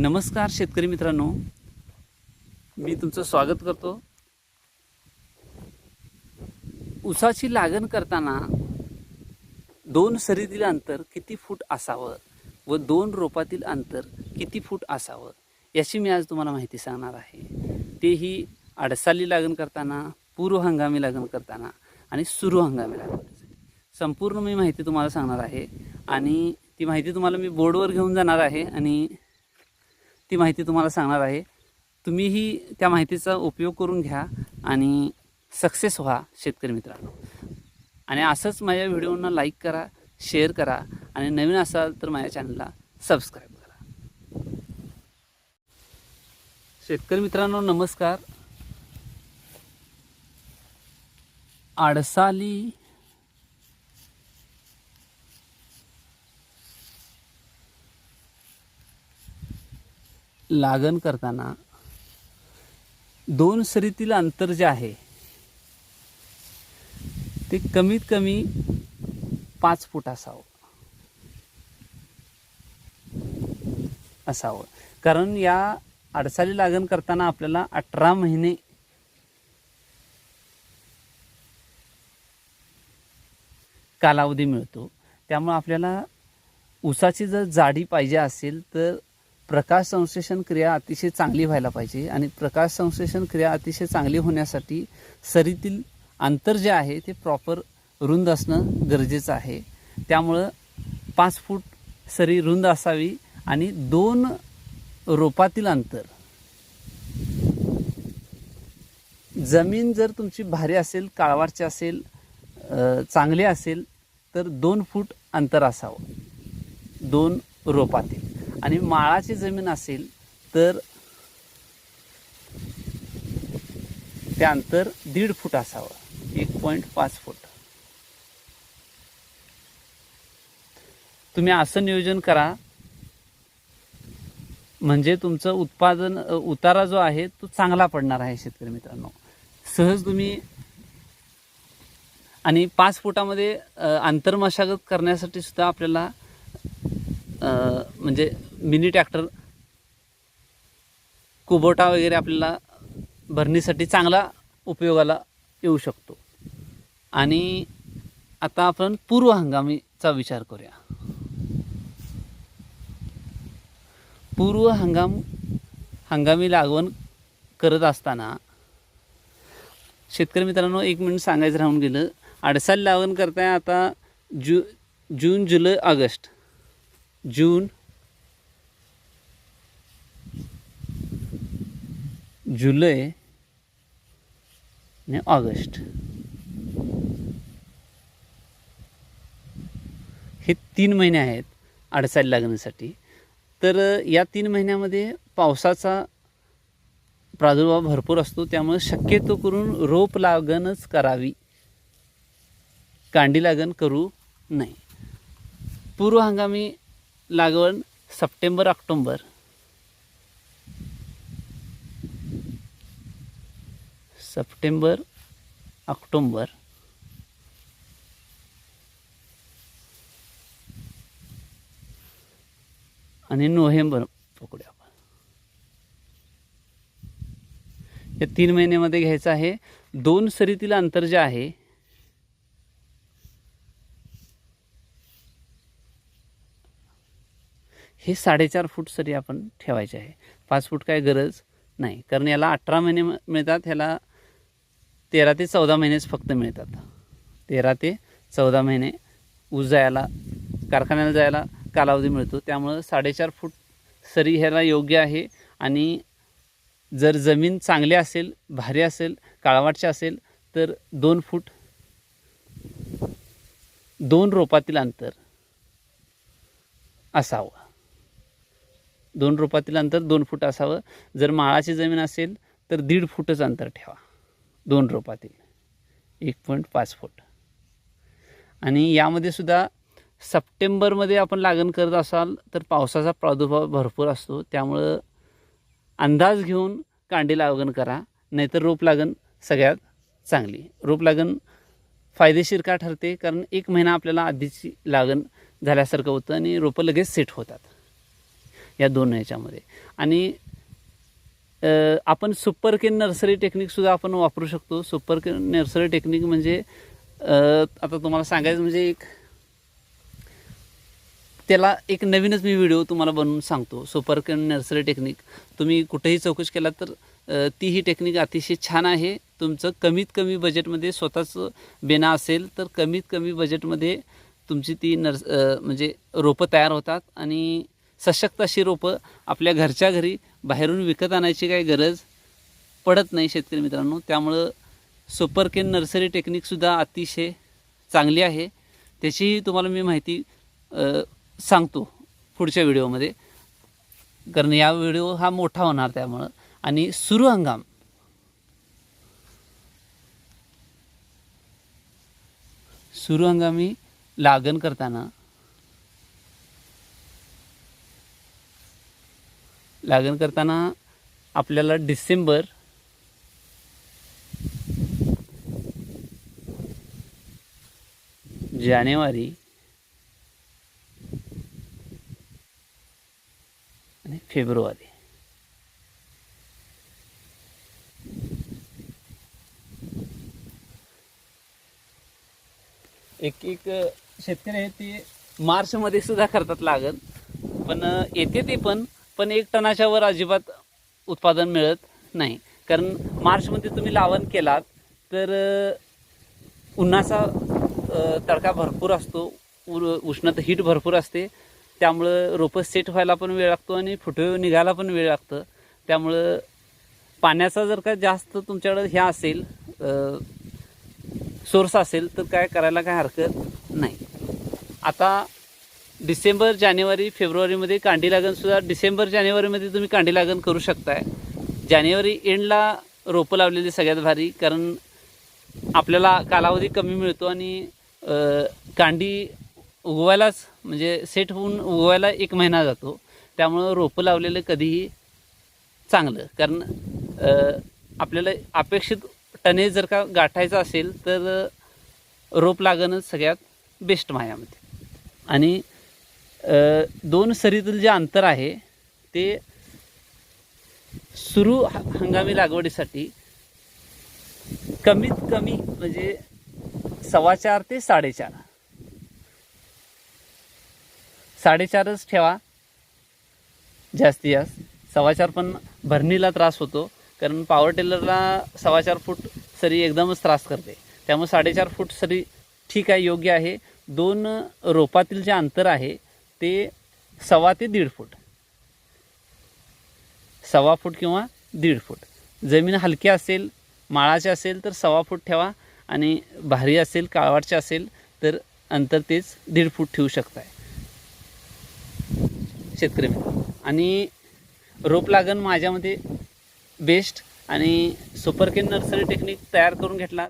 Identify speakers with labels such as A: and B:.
A: नमस्कार शेतकरी मित्रांनो. मी तुमचं स्वागत करतो. ऊसाची लागण करताना दोन सरीतील अंतर किती फूट असावं व दोन रोपातील अंतर किती फूट असावं याची मी आज तुम्हाला माहिती सांगणार आहे. तेही अडसाली लागण करताना पूर्व हंगामी लागण करताना आणि सुरू हंगामी लागण संपूर्ण मी माहिती तुम्हाला सांगणार आहे आणि ती माहिती तुम्हाला मी बोर्डवर घेऊन जाणार आहे आणि ती माहिती तुम्हाला सांगणार आहे. तुम्हीही त्या माहितीचा उपयोग करून घ्या आणि सक्सेस व्हा शेतकरी मित्रांनो. आणि असंच माझ्या व्हिडिओना लाईक करा शेअर करा आणि नवीन असाल तर माझ्या चॅनलला सबस्क्राईब करा. शेतकरी मित्रांनो नमस्कार. आडसाली लागण करताना दोन सरीतील अंतर जे आहे ते कमीत कमी पाच फूट असावं. असावं. कारण या अडसाली लागण करताना आपल्याला अठरा महिने कालावधी मिळतो. त्यामुळे आपल्याला ऊसाची जर जाडी पाहिजे असेल तर प्रकाश संश्लेषण क्रिया अतिशय चांगली व्हायला पाहिजे आणि प्रकाश संश्लेषण क्रिया अतिशय चांगली होण्यासाठी सरीतील अंतर जे आहे ते प्रॉपर रुंद असणं गरजेचं आहे. त्यामुळं पाच फूट सरी रुंद असावी आणि दोन रोपातील अंतर. जमीन जर तुमची भारी असेल काळवारची असेल चांगली असेल तर दोन फूट अंतर असावं. दोन रोपातील. आणि माळाची जमीन असेल तर ते अंतर दीड फूट असावं. एक पॉईंट पाच फूट. तुम्ही असं नियोजन करा. म्हणजे तुमचं उत्पादन उतारा जो आहे तो चांगला पडणार आहे शेतकरी मित्रांनो. सहज तुम्ही आणि पाच फुटामध्ये अ, आंतरमशागत करण्यासाठी सुद्धा आपल्याला म्हणजे मिनी ट्रॅक्टर कुबोटा वगैरे आपल्याला भरणीसाठी चांगला उपयोगाला येऊ शकतो. आणि आता आपण पूर्व हंगामीचा विचार करूया. पूर्व हंगाम हंगामी लागवण करत असताना शेतकरी मित्रांनो एक मिनिट सांगायचं राहून गेलं. अडसाल लागवण करताय आता जू जून जुलै ऑगस्ट. जून जुलै आणि ऑगस्ट. हे तीन महिने आहेत अडसाली लागण्यासाठी. तर या तीन महिन्यामध्ये पावसाचा प्रादुर्भाव भरपूर असतो त्यामुळे शक्यतो करून रोप लागणच करावी. कांडी लागण करू नये. पूर्व हंगामी लागवण सप्टेंबर ऑक्टोंबर सप्टेंबर ऑक्टोंबर. आणि नोव्हेंबर पकडूया आपण. या तीन महिन्यामध्ये घ्यायचं आहे. दोन सरीतील अंतर जे आहे हे साडेचार फूट सरी आपण ठेवायचे आहे. पाच फूट काय गरज नाही. कारण याला अठरा महिने मिळतात ह्याला तेरा ते चौदा महिनेच फक्त मिळतात. तेरा ते चौदा महिने ऊस जायला कारखान्याला जायला कालावधी मिळतो. त्यामुळं साडेचार फूट सरी ह्याला योग्य आहे आणि जर जमीन चांगली असेल भारी असेल काळवाटची असेल तर दोन फूट दोन रोपातील अंतर असावं. दोन रोपातील अंतर दोन फूट असावं. जर माळाची जमीन असेल तर दीड फूटच अंतर ठेवा. दोन रोपातील. एक पॉईंट पाच फूट. आणि यामध्ये सुद्धा सप्टेंबरमध्ये आपण लागण करत असाल तर पावसाचा प्रादुर्भाव भरपूर असतो. त्यामुळं अंदाज घेऊन कांडी लागण करा नाहीतर रोप लागण सगळ्यात चांगली. रोप लागण फायदेशीर का ठरते? कारण एक महिना आपल्याला आधीची लागण झाल्यासारखं होतं आणि रोपं लगेच सेट होतात. या दोन ह्याच्यामध्ये. आणि आपण सुपर किन नर्सरी टेक्निकसुद्धा आपण वापरू शकतो. सुपर किन नर्सरी टेक्निक म्हणजे आता तुम्हाला सांगायचं म्हणजे एक त्याला एक नवीनच मी व्हिडिओ तुम्हाला बनवून सांगतो. सुपर किन नर्सरी टेक्निक. तुम्ही कुठेही चौकशी केला तर ती ही टेक्निक अतिशय छान आहे. तुमचं कमीत कमी बजेटमध्ये स्वतःचं बेना असेल तर कमीत कमी बजेटमध्ये तुमची ती नर्स म्हणजे रोपं तयार होतात आणि सशक्त अशी रोपं आपल्या घरच्या घरी बाहेरून विकत आणायची काही गरज पडत नाही शेतकरी मित्रांनो. त्यामुळं सुपर केन नर्सरी टेक्निकसुद्धा अतिशय चांगली आहे. त्याचीही तुम्हाला मी माहिती सांगतो पुढच्या व्हिडिओमध्ये. कारण या व्हिडिओ हा मोठा होणार त्यामुळं. आणि सुरू हंगाम. सुरू हंगामी लागण करताना लागण करताना आपल्याला डिसेंबर जानेवारी आणि फेब्रुवारी. एक एक शेतकरी आहे ते मार्चमध्ये सुद्धा करतात लागण. पण येते ते पण. पण एक टनाच्या वर अजिबात उत्पादन मिळत नाही. कारण मार्चमध्ये तुम्ही लावण केलात तर उन्हाचा तडका भरपूर असतो उष्णता हीट भरपूर असते. त्यामुळं रोपं सेट व्हायला पण वेळ लागतो आणि फुटवे निघायला पण वेळ लागतं. त्यामुळं पाण्याचा जर का जास्त तुमच्याकडं ह्या असेल सोर्स असेल तर काय करायला काय हरकत नाही. आता डिसेंबर जानेवारी फेब्रुवारीमध्ये कांडी लागणसुद्धा डिसेंबर जानेवारीमध्ये तुम्ही कांडी लागण करू शकताय. जानेवारी एंडला रोपं लावलेली सगळ्यात भारी कारण आपल्याला कालावधी कमी मिळतो आणि कांडी उगवायलाच म्हणजे सेट होऊन उगवायला एक महिना जातो. त्यामुळं रोपं लावलेलं कधीही चांगलं कारण आपल्याला अपेक्षित टने जर का गाठायचं असेल तर रोप लागणं सगळ्यात बेस्ट माझ्यामध्ये आणि दोन सरीतील जे अंतर आहे ते सुरू हंगामी लागवडीसाठी कमीत कमी म्हणजे सव्वा चार ते साडेचार. साडेचारच ठेवा. जास्तीत जास्त. सव्वाचार पण भरणीला त्रास होतो कारण पॉवर टेलरला सव्वा चार फूट सरी एकदमच त्रास करते. त्यामुळे साडेचार फूट सरी ठीक आहे योग्य आहे. दोन रोपातील जे अंतर आहे ते सव्वा ते दीड फूट. सव्वा फूट किंवा दीड फूट. जमीन हलकी असेल माळाची असेल तर सव्वा फूट ठेवा आणि भारी असेल काळवाटचे असेल तर अंतर तेच दीड फूट ठेवू शकताय. शेतकरी मित्र. आणि रोप लागण माझ्यामध्ये बेस्ट आणि सुपरकेन नर्सरी टेक्निक तयार करून घेतला.